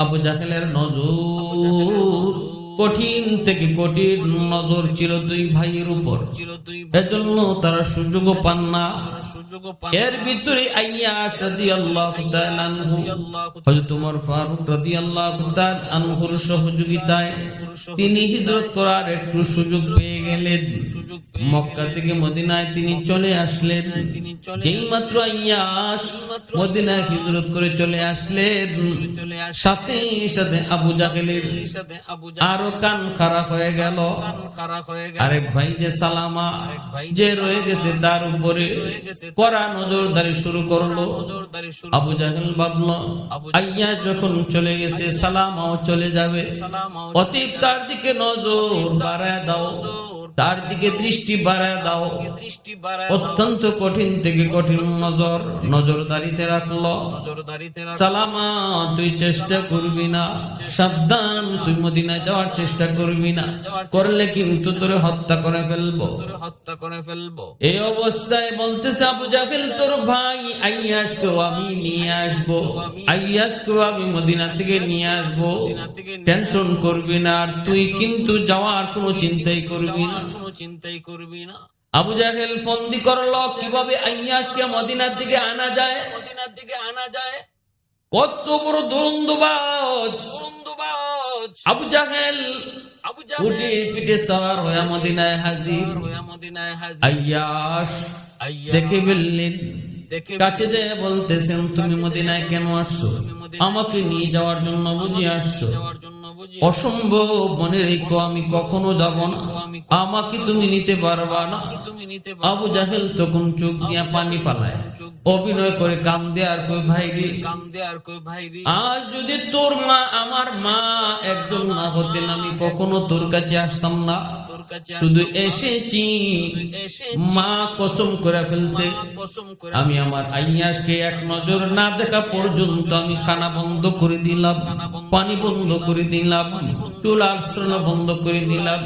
আবু জাহেলের নজর কঠিন থেকে কঠিন নজর ছিল দুই ভাইয়ের উপর। এজন্য তারা সুযোগও পান না। এর ভিতরে আইয়াস রাদিয়াল্লাহু তাআলা আনহু। হযরত ওমর ফারুক রাদিয়াল্লাহু তাআলা আনহুর সহযোগিতায় তিনি হিজরত করার একটু সুযোগ পেয়ে গেলেন। মক্কা থেকে মদিনায় তিনি চলে আসলেন। যেই মাত্র আইয়াস মদিনায় হিজরত করে চলে আসলেন। সাথে সাথে আবু জাহেলের সাথে আবু আরও কান খারাপ হয়ে গেল। জাহান খারাপ হয়ে গেল। আরেক ভাই যে সালামা যে রয়ে গেছে তার উপরে। করা নজরদারি শুরু করল। আবু জাহেল ভাবলো আইয়া যখন চলে গেছে সালামাও চলে যাবে। সালাম অতীব তার দিকে নজর বাড়ায় দাও। তার দিকে দৃষ্টি বাড়ায় দাও। দৃষ্টি অত্যন্ত কঠিন থেকে কঠিন নজর, নজরদারিতে রাখল। নজরদারিতে সালামা, তুই চেষ্টা করবি না। সাবধান, তুই মদিনায় যাওয়ার চেষ্টা করবি না। করলে কিন্তু তোরে হত্যা করে ফেলব। হত্যা করে ফেলব এই অবস্থায় বলতেছে আবু জাহেল, তোর ভাই আইয়াসকেও আমি নিয়ে আসব। আইয়াসকেও আমি মদিনা থেকে নিয়ে আসব। টেনশন করবি না। আর তুই কিন্তু যাওয়ার কোনো চিন্তাই করবি না। কোনো চিন্তাই করবি না। আবু জাহেল ফন্দি করল কীভাবে আইয়াসকে মদিনার দিকে আনা যায়? মদিনার দিকে আনা যায়? কত বড় দুরন্দবাজ। বন্ধুবাজ আবু জাহেল আবু উঠে পিঠে সওয়ার হয়ে মদিনায় হাজির। জাহান মদিনায় হাজির। আইয়াস আইয়া দেখে ফেললেন। দেখে কাছে যে বলতেছেন তুমি মদিনায় কেন আসছো? আমাকে নিয়ে যাওয়ার জন্য বুঝি আসছো? অসম্ভব, মনে রেখো, আমি কখনো যাব না। আমাকে তুমি নিতে পারবা না। আবু জাহেল তখন চোখ দিয়া পানি ফালায়। অভিনয় করে কান্দে আর কই, ভাই রে কান্দে আর কই ভাই রে আজ যদি তোর মা, আমার মা একদম না হতেন, আমি কখনো তোর কাছে আসতাম না। শুধু এসেছি। মা কসম করে ফেলছে। আমি আমার আইয়াসকে এক নজর না দেখা পর্যন্ত আমি খানা বন্ধ করে দিলাম পানি বন্ধ করে দিলাম চুল আশ্রয় বন্ধ করে দিলাম।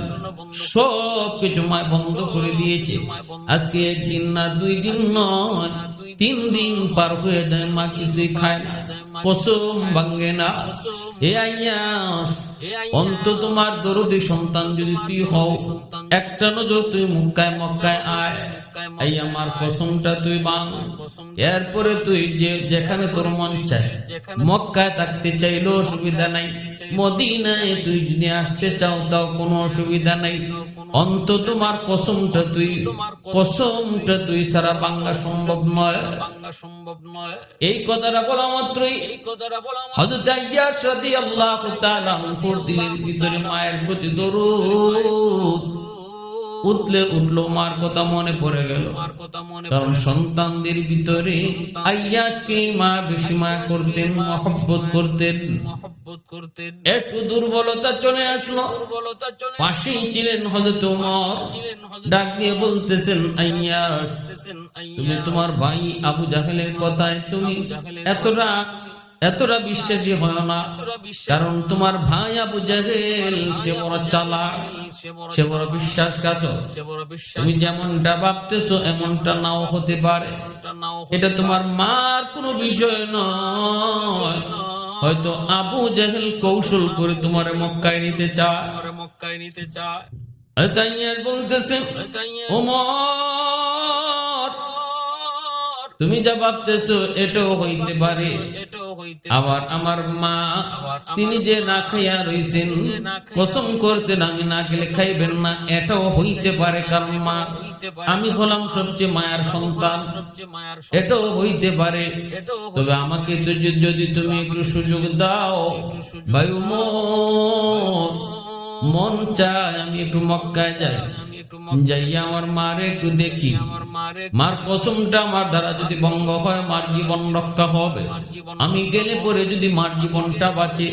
সব কিছু মা বন্ধ করে দিয়েছে। আজকে একদিন না দুই দিন নয় তিন দিন পার হয়ে যায়, মা কিছুই খায় না। কসম ভাঙ্গে না। এ আইয়াস এ আই অন্ত তোমার দরদি সন্তান যদি তুই হও, একটা নজর তুই মুক্কায় মক্কায় আয়। এই আমার কসমটা তুই বাং এরপরে তুই যে যেখানে তোর মন চায়, মক্কায় থাকতে চাইলেও অসুবিধা নাই। মদিনায় তুই যদি আসতে চাও, তাও কোনো অসুবিধা নাই। অন্ত তোমার কসমটা তুই কসমটা তুই সারা বাংলা সম্ভব নয়। বাংলা সম্ভব নয়। এই কথাটা বলা মাত্রই এই কথাটা বলা হযরত আইয়াস রাদিয়াল্লাহু তাআলা দিলের ভিতরে মায়ের প্রতি দরুদ। উঠলে উঠল মার কথা মনে পড়ে গেল। কারণ সন্তানদের ভিতরে আইয়াসকে মা বেশি মায়া করতেন, মহব্বত করতেন। করতেন একটু দুর্বলতা চলে আসলো। দুর্বলতা চলে পাশেই ছিলেন ডাক দিয়ে বলতেছেন তুমি তোমার ভাই আবু জাহেলের কথায় তুমি এতটা এতটা বিশ্বাসী হয় না। কারণ তোমার ভাই আবু জাহেল, সে বড় চালাক। সে বড় বিশ্বাসঘাতক। সে বড় বিশ্বাস তুমি যেমনটা ভাবতেছো এমনটা নাও হতে পারে। এটা তোমার মার কোনো বিষয় নয়। হয়তো আবু জাহেল কৌশল করে তোমার মক্কায় নিতে চায়। মক্কায় নিতে চায়। ওমর তুমি যা ভাবতেছো এটাও হইতে পারে। এটাও হইতে আবার আমার মা তিনি যে না খাইয়া রইছেন কসম করছেন আমি না খেলে খাইবেন না এটাও হইতে পারে কারণ মা আমি হলাম সবচেয়ে মায়ার সন্তান। এটাও হইতে পারে। তবে আমাকে যদি তুমি একটু সুযোগ দাও বায়ু মন মন চায় আমি একটু মক্কায় যাই। যাইয়া আমার মারে একটু দেখি। আমার মারে মার কসমটা আমার দ্বারা যদি ভঙ্গ হয়, মার জীবন রক্ষা হবে। আমি গেলে পরে যদি মার জীবনটা বাঁচে,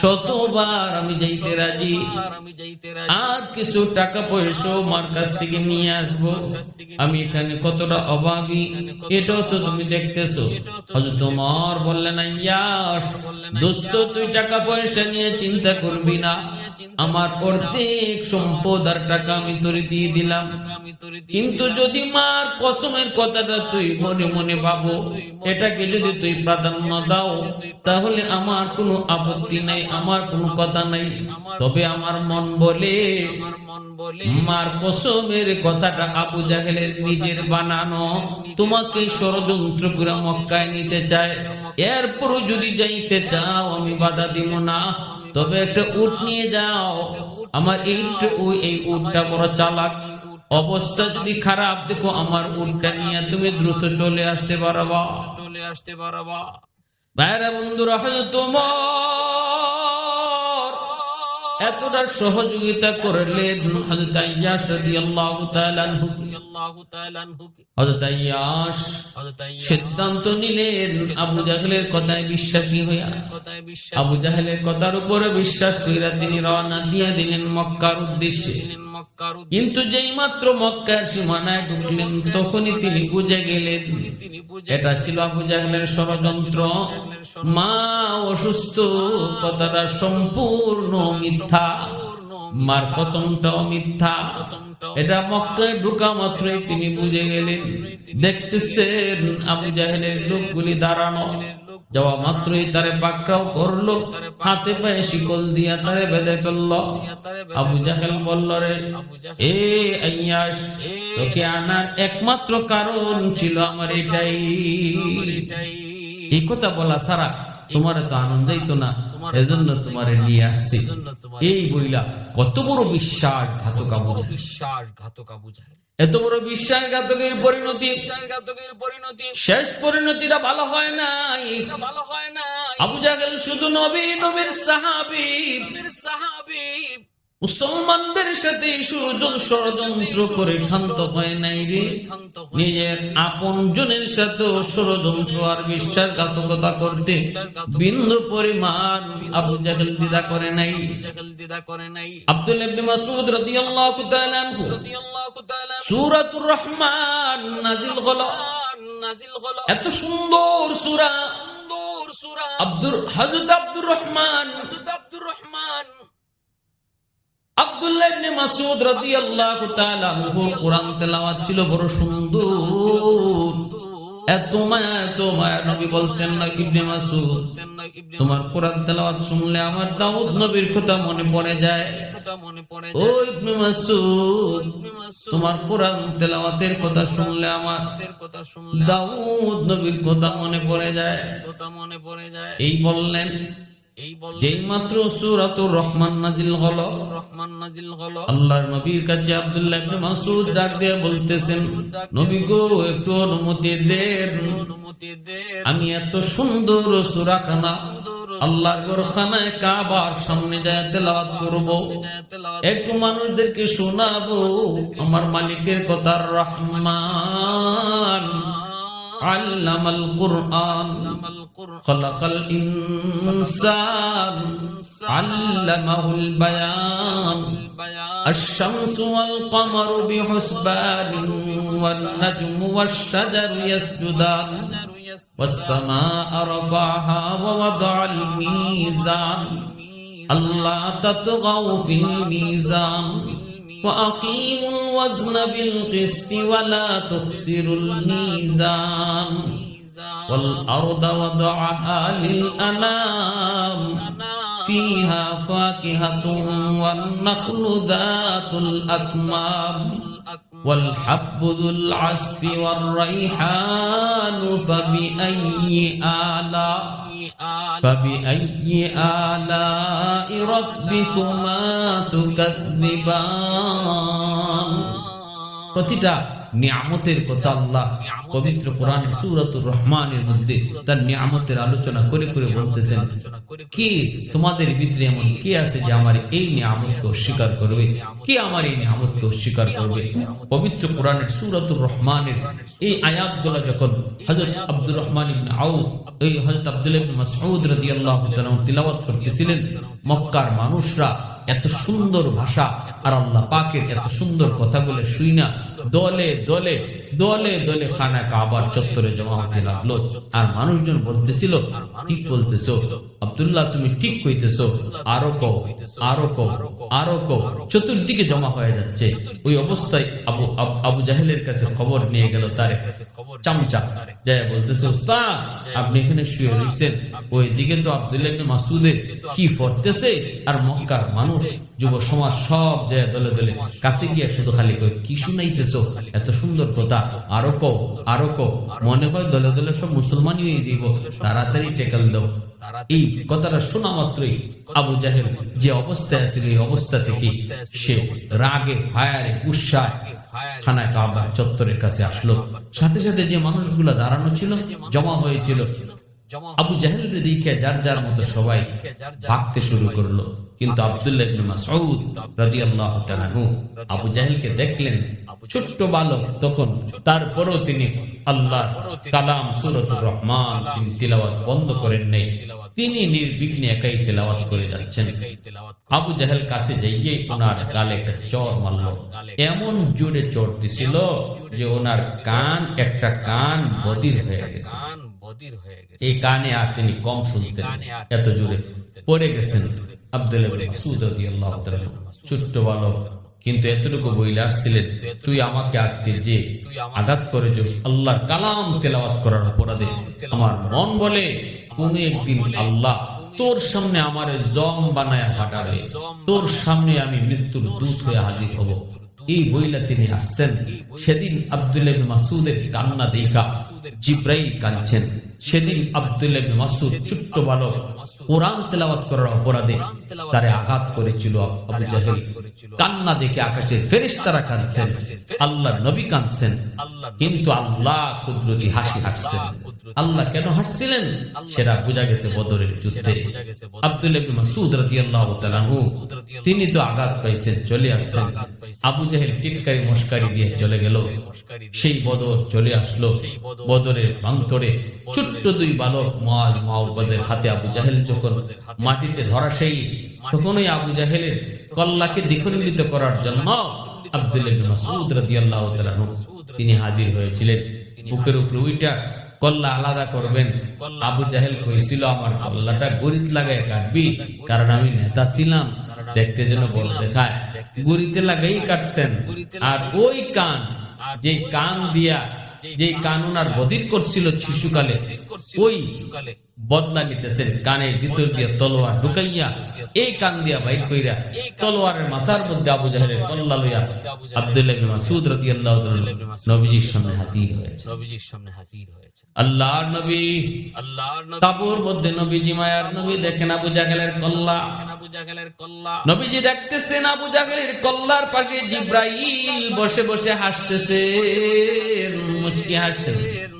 শতবার আমি যাইতে রাজি। আর কিছু টাকা পয়সাও মার কাছ থেকে নিয়ে আসব। আমি এখানে কতটা অভাবী এটাও তো তুমি দেখতেছো। হয়তো তোমার বললেন ইয়াস দোস্ত, তুই টাকা পয়সা নিয়ে চিন্তা করবি না। আমার অর্ধেক সম্পদ আর টাকা আমি তোরে দিয়ে দিলাম। দিয়ে কিন্তু যদি মার কসমের কথাটা তুই মনে মনে ভাবো, এটাকে যদি তুই প্রাধান্য দাও, তাহলে আমার কোনো আপত্তি নাই, আমার কোনো কথা নাই। তবে আমার মন বলে, মার কসমের কথাটা আবু জাহেলের নিজের বানানো, তোমাকে ষড়যন্ত্র করে মক্কায় নিতে চায়। এরপরও যদি যাইতে চাও, আমি বাধা দিব না। তবে একটা উট নিয়ে যাও। আমার এই ওই এই উটটা বড় চালাক। অবস্থা যদি খারাপ দেখো আমার উটটা নিয়ে তুমি দ্রুত চলে আসতে পারবা। চলে আসতে পারবা। বাইরে বন্ধুরা হয়তো তোমার এতটা সহযোগিতা করলেন হযরত আইয়াস রাদিয়াল্লাহু তাআলা আনহু সিদ্ধান্ত নিলেন আবু জাহেলের কথায় বিশ্বাসী হইয়া। আবু জাহেলের কথার উপরে বিশ্বাস কইরা তিনি রওনা দিয়ে দিলেন মক্কার উদ্দেশ্যে। কিন্তু যেই মাত্র মক্কার সীমানায় ঢুকলেন তখনই তিনি বুঝে গেলেন। এটা ছিল আবু জাহেলের ষড়যন্ত্র। মা অসুস্থ কথাটা সম্পূর্ণ মিথ্যা। মার কসমটাও মিথ্যা। এটা মক্কায় ঢুকা মাত্রই তিনি বুঝে গেলেন। দেখতেছেন আবু জাহেলের লোকগুলি দাঁড়ানো যাওয়া মাত্রই তারে পাকড়াও করল, হাতে পায়ে শিকল দিয়া তারে বেঁধে ফেলল আবু জাহেল বলল রে, এ আইয়াস তোকে আনার একমাত্র কারণ ছিল আমার এটাই। এই কথা বলা সারা তোমার তো আনন্দই তো না। এজন্য তোমারে নিয়ে আসছি। এই বইলা কত বড় বিশ্বাস ঘাতক বিশ্বাস। বিশ্বাসঘাতক আবু এত বড় বিশ্বাসঘাতকের পরিণতি। বিশ্বাসঘাতকের পরিণতি। শেষ পরিণতিটা ভালো হয় নাই। ভালো হয় না আবু জাগেল শুধু নবী নবীর সাহাবী। সাহাবী। মুসলমানদের সাথে ষড়যন্ত্র করে ক্ষান্ত হয় নাই রে। নিজের আপন জনের সাথে ষড়যন্ত্র আর বিশ্বাসঘাতকতা করতে বিন্দু পরিমাণ আবু জাহেল দিদা করে নাই। দিদা করে নাই আব্দুল ইবনে মাসউদ রাদিয়াল্লাহু তাআলা আনহু রাদিয়াল্লাহু তাআলা সূরাতুর রহমান নাজিল হলো। নাজিল হলো এত সুন্দর সূরা। সুন্দর সূরা। আব্দুর হযরত আব্দুর রহমান। আব্দুর রহমান। কোরআন তেলাওয়াত ছিল বড় সুন্দর। এত মায়া, এত তোমার কোরআন তেলাওয়াত শুনলে আমার দাউদ নবীর কথা মনে পড়ে যায়। মনে পড়ে তোমার কোরআন তেলাওয়াতের কথা শুনলে আমার যায় কথা শুনলে দাউদ নবীর কথা মনে পড়ে যায় কথা মনে পড়ে যায়। এই বললেন যেই মাত্র সূরাতুর রহমান নাজিল হলো রহমান নাজিল হলো। আল্লাহর নবীর কাছে আব্দুল্লাহ ইবনে মাসউদ ডাক দিয়ে বলতেছেন নবী গো একটু অনুমতি দেন। অনুমতি দে আমি এত সুন্দর সূরা খানা আল্লাহর ঘরখানায় কাবার সামনে যায় তেলাওয়াত করব। একটু মানুষদেরকে শোনাবো আমার মালিকের কথা রহমান। আল্লামাল কুরআন। আল কুরআন خلق الإنسان علمه البيان. الشمس والقمر بحسبان والنجم والشجر يسجدان. والسماء رفعها ووضع الميزان. ألا تطغوا في الميزان. وأقيموا الوزن بالقسط ولا تخسروا الميزان. والأرض وضعها للأنام فيها فاكهة والنخل ذات الأكمام والحب ذو العصف والريحان فبأي آلاء فبأي آلاء ربكما تكذبان প্রতিটা নিয়ামতের কথা আল্লাহ পবিত্র কোরআনের সূরাতুর রহমানের মধ্যে তার নিয়ামতের আলোচনা করে করে বলতেছেন, কি তোমাদের ভিতরে এমন কি আছে যে আমার এই নিয়ামতকে অস্বীকার করবে? কি আমার এই নিয়ামতকে অস্বীকার করবে? পবিত্র কোরআনের সূরাতুর রহমানের এই আয়াতগুলো যখন হযরত আব্দুর রহমান ইবনে আউফ, এই হযরত আব্দুল্লাহ ইবনে মাসউদ রাদিয়াল্লাহু তাআলা তিলাওয়াত করতেছিলেন, মক্কার মানুষরা এত সুন্দর ভাষা আর আল্লাহ পাকের এত সুন্দর কথা বলে শুই না দলে দলে দলে দলে খানা কাবার চত্বরে জমা হতে লাগল। আর মানুষজন বলতেছিল, ঠিক বলতেছো। আব্দুল্লাহ, তুমি ঠিক কইতেছো। আরও কও আরও কও আরও কও। চতুর্দিকে জমা হয়ে যাচ্ছে। ওই অবস্থায় আবু আবু জাহেলের কাছে খবর নিয়ে গেল তার চামচা। যাই বলতেছে, ওস্তাদ, আপনি এখানে শুয়ে রয়েছেন ওই দিকে তো আব্দুল্লাহ মাসুদের কি পড়তেছে আর মক্কার মানুষ যুব সমাজ সব যায় দলে দলে কাছে গিয়ে শুধু খালি কই, কি শুনাইতেছো? এত সুন্দর কথা। আরও কও আরও কও, মনে হয় দলে দলে সব মুসলমানই হয়ে যাইব। তাড়াতাড়ি টেকাল দাও। এই কথাটা শোনা মাত্রই আবু জাহেল যে অবস্থায় আছিল, এই অবস্থা থেকে সে রাগে, ফায়ারে, উৎসাহ খানা কাবা চত্বরের কাছে আসলো। সাথে সাথে যে মানুষগুলা দাঁড়ানো ছিল, জমা হয়েছিল, আবু জাহেল দেখে যার যার মতো সবাই ভাগতে শুরু করল। কিন্তু আব্দুল্লাহ ইবনে মাসউদ রাদিয়াল্লাহু আবু জাহেলকে দেখলেন, ছোট্ট বালক, তখন তারপরও তিনি আল্লাহর কালাম সূরাতুর রহমান তিনি বন্ধ করেন নাই। তিনি নির্বিঘ্নে একাই তেলাওয়াত করে যাচ্ছেন। আবু জাহেল কাছে যাইয়ে ওনার গালে চর মারলো। এমন জোরে চোট দিছিল যে ওনার কান, একটা কান বদির হয়ে গেছে। এই কানে আর তিনি কম শুনতেন এত জোরে পড়ে গেছেন। আব্দুল আল্লাহ তোর সামনে আমার জম বানায় হাঁটাবে তোর সামনে আমি মৃত্যুর দূত হয়ে হাজির হব। এই বইলা তিনি আসছেন। সেদিন ইবনে মাসুদের কান্না দেখা জিব্রাইল কাঁদছেন। সেদিন আব্দুল্লাহ মাসুদ ছোট্ট বালক কোরআন তেলাওয়াত করার অপরাধে তারে আঘাত করেছিল আবু জাহেল। কান্না দেখে আকাশের ফেরেশতারা কাঁদছেন। আল্লাহর নবী কাঁদছেন। কিন্তু আল্লাহ কুদরতি হাসি হাসছেন। আল্লাহ কেন হাসছিলেন? সেটা বোঝা গেছে বদরের যুদ্ধে। ইবনে মাসুদ রাদিয়াল্লাহু তাআলা তিনি তো আঘাত পাইছেন চলে আসছেন। আবু জাহেল টিটকারি মস্কারি দিয়ে চলে গেল। সেই বদর চলে আসলো। বদরের প্রান্তরে ছোট্ট দুই বালক মাজ মাওবাদের হাতে আবু জাহেল যখন মাটিতে ধরা সেই তখনই আবু জাহেলের কল্লাকে দ্বিখণ্ডিত করার জন্য তিনি হাজির হয়েছিলেন। বুকের উপরে উইটা কল্লা আলাদা করবেন। আবু জাহেল কইছিল, আমার কল্লাটা গরিজ লাগায় কাটবি, কারণ আমি নেতা ছিলাম। দেখতে যেন বড় দেখায়। গরিতে লাগাই কাটছেন। আর ওই কান যে কান দিয়া যে কান ওনার বদির করছিল শিশুকালে, ওই বদলা নিতেছেন কানের ভিতর দিয়ে তলোয়ার ঢুকাইয়া এই কান দিয়া বাইর কইরা তলোয়ারের মাথার মধ্যে আবু জাহেলের কল্লা লইয়া আব্দুল্লাহ ইবনে মাসউদ রাদিয়াল্লাহু তাআলা নবীজির সামনে হাজির হয়েছে নবীজির সামনে হাজির হয়েছে আল্লাহর নবী আল্লাহর নবী তাবুর মধ্যে নবীজি মায়ার নবী দেখেন আবু জাহেলের কল্লা। নবীজি দেখতেছেন আবু জাহেলের কল্লার পাশে জিব্রাইল বসে বসে হাসতেছে মুচকি হাসছেন মুচকি হাসি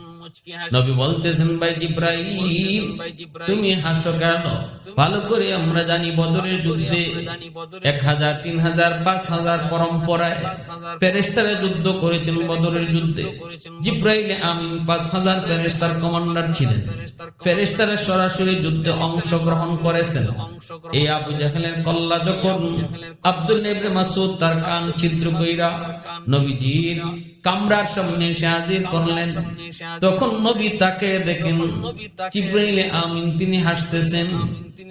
নবী বলতেছেন ভাই ভাই তুমি হাসো কেন? ভালো করে আমরা জানি বদরের যুদ্ধে এক হাজার তিন হাজার পাঁচ হাজার পরম্পরায় ফেরেস্তারা যুদ্ধ করেছেন বদরের যুদ্ধে জিব্রাইল আমিন পাঁচ হাজার ফেরেস্তার কমান্ডার ছিলেন। ফেরেস্তারা সরাসরি যুদ্ধে অংশগ্রহণ করেছেন। এই আবু জাহেলের কল্লা যখন আব্দুল নেবরে মাসুদ তার কান ছিদ্র কইরা নবীজির কামরার সামনে এসে হাজির করলেন তখন নবী তাকে দেখেন। জিব্রাইল আমিন তিনি হাসতেছেন।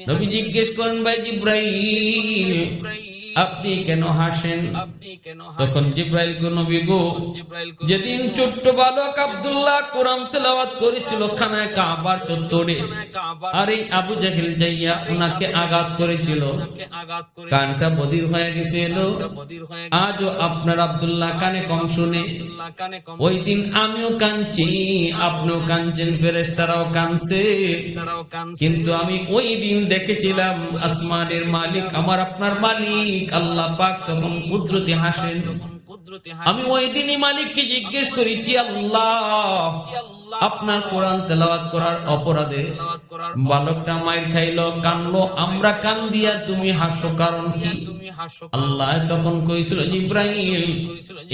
নবী জিজ্ঞেস করেন ভাই জিব্রাইল আপনি কেন হাসেন? আপনি কেন তখন জিব্রাইল গো নবী গো যেদিন ছোট্ট বালক আব্দুল্লাহ কোরআন তেলাওয়াত করেছিল খানায় কাবার চত্বরে। আর এই আবু জাহেল যাইয়া ওনাকে আঘাত করেছিল। কানটা বদির হয়ে গেছিল। আজও আপনার আব্দুল্লাহ কানে কম শুনে। ওই দিন আমিও কানছি আপনিও কানছেন ফেরেশতারাও কানছে কিন্তু আমি ওই দিন দেখেছিলাম আসমানের মালিক আমার আপনার মালিক। আল্লাহ পাক তখন কুদরতি হাসেন। আমি ওই দিনই মালিককে জিজ্ঞেস আল্লাহ, আপনার কোরআন তেলাওয়াত করার অপরাধে বালকটা মায়ের খাইলো, কানলো, আমরা কান দিয়া তুমি হাসো, কারণ কি? আল্লাহ তখন কইছিল ইব্রাহিম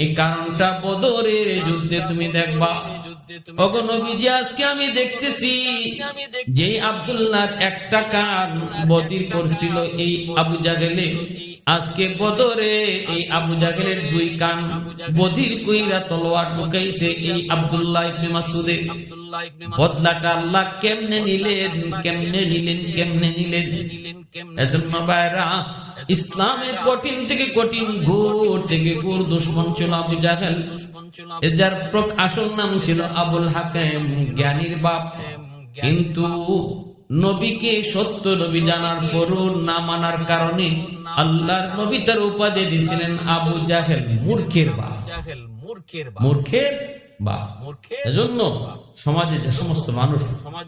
এই কারণটা বদরের যুদ্ধে তুমি দেখবা। আব্দুল্লাহর একটা কান বদির করছিল, এই আবু জাগেলে আজকে বদরে এই আবু জাহেলের দুই কান বধির কইরা তলোয়ার ঢুকাইছে এই আব্দুল্লাহ ইবনে মাসুদে বদলাটা আল্লাহ কেমনে নিলেন কেমনে নিলেন কেমনে নিলেন? এজন্য ভাইরা, ইসলামের কঠিন থেকে কঠিন ঘোর থেকে ঘোর দুশ্মন ছিল আবু জাহেল। যার আসল নাম ছিল আবুল হাকেম, জ্ঞানীর বাপ। কিন্তু নবীকে সত্য নবী জানার পরও না মানার কারণে আল্লাহর নবী তার উপাধি দিয়েছিলেন আবু জাহেল মূর্খের বাপ। মূর্খের সমাজে যে সমস্ত মানুষ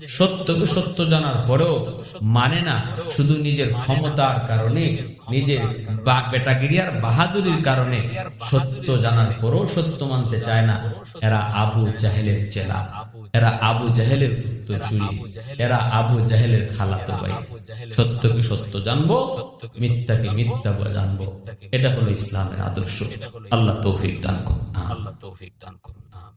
সত্যকে সত্য জানার পরেও মানে না, শুধু নিজের ক্ষমতার কারণে, নিজের বা- বেটাগিরি আর বাহাদুরির কারণে সত্য জানার পরেও সত্য মানতে চায় না এরা আবু জাহেলের চেলা। এরা আবু জাহেলের উত্তরসূরি এরা আবু জাহেলের খালাতো ভাই। সত্যকে সত্য জানব মিথ্যাকে মিথ্যা বলে জানব। এটা হলো ইসলামের আদর্শ। আল্লাহ তৌফিক দান করুন। আল্লাহ তৌফিক দান করুন।